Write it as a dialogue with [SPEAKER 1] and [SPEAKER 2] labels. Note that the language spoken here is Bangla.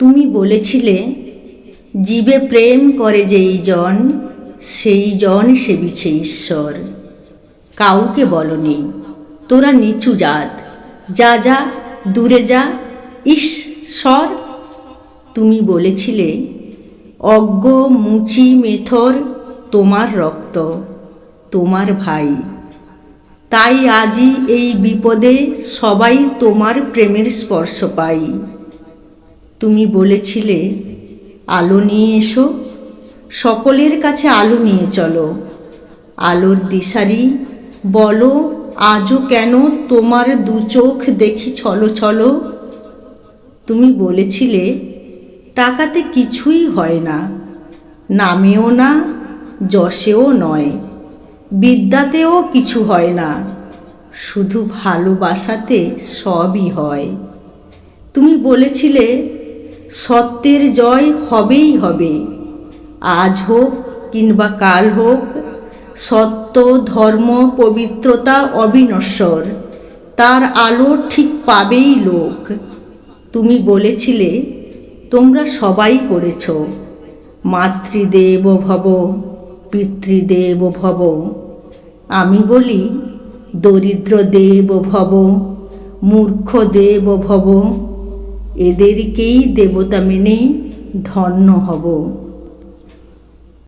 [SPEAKER 1] তুমি বলেছিলে, জীবে প্রেম করে যেই জন, সেই জন সেবিছে ঈশ্বর। কাউকে বলনি, তোরা নিচু জাত, যা যা, দূরে যা ঈশ্বর তুমি বলেছিলে, অজ্ঞ, মুচি, মেথর, তোমার রক্ত, তোমার ভাই। তাই আজই এই বিপদে সবাই তোমার প্রেমের স্পর্শ পাই তুমি বলেছিলে, আলো নিয়ে এসো। সকলের কাছে আলো নিয়ে চলো। আলোর দিশারি, বলো, আজও কেন তোমার দু চোখ দেখি ছলো ছলো? তুমি বলেছিলে, টাকাতে কিছুই হয় না। নামেও না, যশেও নয়। বিদ্যাতেও কিছু হয় না। শুধু ভালোবাসাতে সবই হয়। তুমি বলেছিলে সত্যের জয় হবেই হবে। আজ হোক কিংবা কাল হোক, সত্য, ধর্ম, পবিত্রতা অবিনশ্বর। তার আলো ঠিক পাবেই লোক। তুমি বলেছিলে, তোমরা সবাই পড়েছ মাতৃদেব ভব, পিতৃদেব ভব। আমি বলি, দরিদ্র দেব ভব, মূর্খ দেব ভব। এদেরকেই দেবতা মেনে ধন্য হব।